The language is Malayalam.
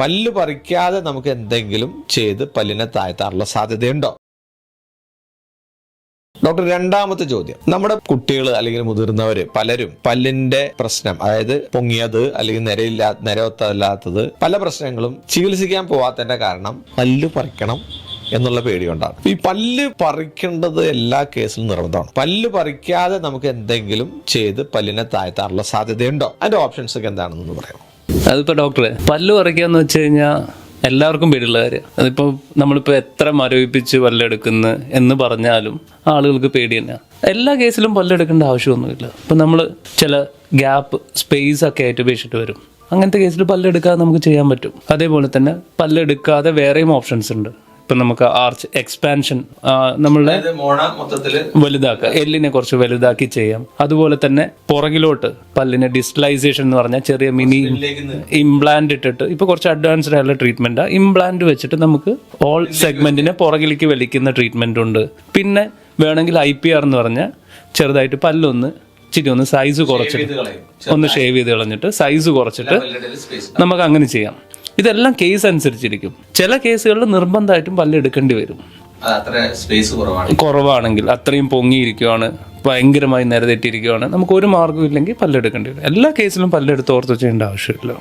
പല്ല് പറിക്കാതെ നമുക്ക് എന്തെങ്കിലും ചെയ്ത് പല്ലിനെ താഴ്ത്താറുള്ള സാധ്യതയുണ്ടോ? ഡോക്ടർ രണ്ടാമത്തെ ചോദ്യം. നമ്മുടെ കുട്ടികൾ അല്ലെങ്കിൽ മുതിർന്നവർ പലരും പല്ലിന്റെ പ്രശ്നം അതായത് പൊങ്ങിയത് അല്ലെങ്കിൽ നിരയില്ലാ നിരവത്തല്ലാത്തത് പല പ്രശ്നങ്ങളും ചികിത്സിക്കാൻ പോവാത്തതിന്റെ കാരണം പല്ല് പറിക്കണം എന്നുള്ള പേടിയുണ്ടാണ് ഈ പല്ല് പറിക്കേണ്ടത് എല്ലാ കേസിലും നിർബന്ധമാണ്. പല്ല് പറിക്കാതെ നമുക്ക് എന്തെങ്കിലും ചെയ്ത് പല്ലിനെ താഴ്ത്താറുള്ള സാധ്യതയുണ്ടോ? അതിന്റെ ഓപ്ഷൻസ് ഒക്കെ എന്താണെന്ന് പറയാം അതിപ്പോ ഡോക്ടറെ പല്ല് പറിക്കാന്ന് വെച്ച് കഴിഞ്ഞാൽ എല്ലാവർക്കും പേടിയുള്ള കാര്യം. അതിപ്പോ നമ്മളിപ്പോ എത്ര മരവിപ്പിച്ച് പല്ലെടുക്കുന്നു എന്ന് പറഞ്ഞാലും ആളുകൾക്ക് പേടി തന്നെയാണ് എല്ലാ കേസിലും പല്ലെടുക്കേണ്ട ആവശ്യമൊന്നുമില്ല. ഇപ്പൊ നമ്മൾ ചില ഗ്യാപ്പ് സ്പേസ് ഒക്കെ ആയിട്ട് ഉപേക്ഷിച്ചിട്ട് വരും. അങ്ങനത്തെ കേസിൽ പല്ലെടുക്കാതെ നമുക്ക് ചെയ്യാൻ പറ്റും. അതേപോലെ തന്നെ പല്ലെടുക്കാതെ വേറെയും ഓപ്ഷൻസ് ഉണ്ട്. ഇപ്പൊ നമുക്ക് ആർച്ച് എക്സ്പാൻഷൻ നമ്മളുടെ വലുതാക്കുക. എല്ലിനെ കുറച്ച് വലുതാക്കി ചെയ്യാം. അതുപോലെ തന്നെ പുറകിലോട്ട് പല്ലിന് ഡിസ്റ്റലൈസേഷൻ എന്ന് പറഞ്ഞാൽ ചെറിയ മിനി ഇംപ്ലാന്റ് ഇട്ടിട്ട് ഇപ്പൊ കുറച്ച് അഡ്വാൻസ്ഡ് ആയുള്ള ട്രീറ്റ്മെന്റ് ഇംപ്ലാന്റ് വെച്ചിട്ട് നമുക്ക് ഓൾ സെഗ്മെന്റിനെ പുറകിലേക്ക് വലിക്കുന്ന ട്രീറ്റ്മെന്റ് ഉണ്ട്. പിന്നെ വേണമെങ്കിൽ ഐ പി ആർ എന്ന് പറഞ്ഞാൽ ചെറുതായിട്ട് പല്ലൊന്ന് ഇച്ചിരി ഒന്ന് സൈസ് കുറച്ചിട്ട് ഒന്ന് ഷേവ് ചെയ്ത് കളഞ്ഞിട്ട് സൈസ് കുറച്ചിട്ട് നമുക്ക് അങ്ങനെ ചെയ്യാം. ഇതെല്ലാം കേസ് അനുസരിച്ചിരിക്കും. ചില കേസുകളിൽ നിർബന്ധമായിട്ടും പല്ലെടുക്കേണ്ടി വരും. സ്പേസ് കുറവാണ്. കുറവാണെങ്കിൽ അത്രയും പൊങ്ങിയിരിക്കുവാണ് ഭയങ്കരമായി നിരതെറ്റിയിരിക്കുവാണ്. നമുക്ക് ഒരു മാർഗവും ഇല്ലെങ്കിൽ പല്ലെടുക്കേണ്ടി വരും. എല്ലാ കേസിലും പല്ലെടുത്ത് ഓർത്ത് ചെയ്യേണ്ട ആവശ്യമില്ല.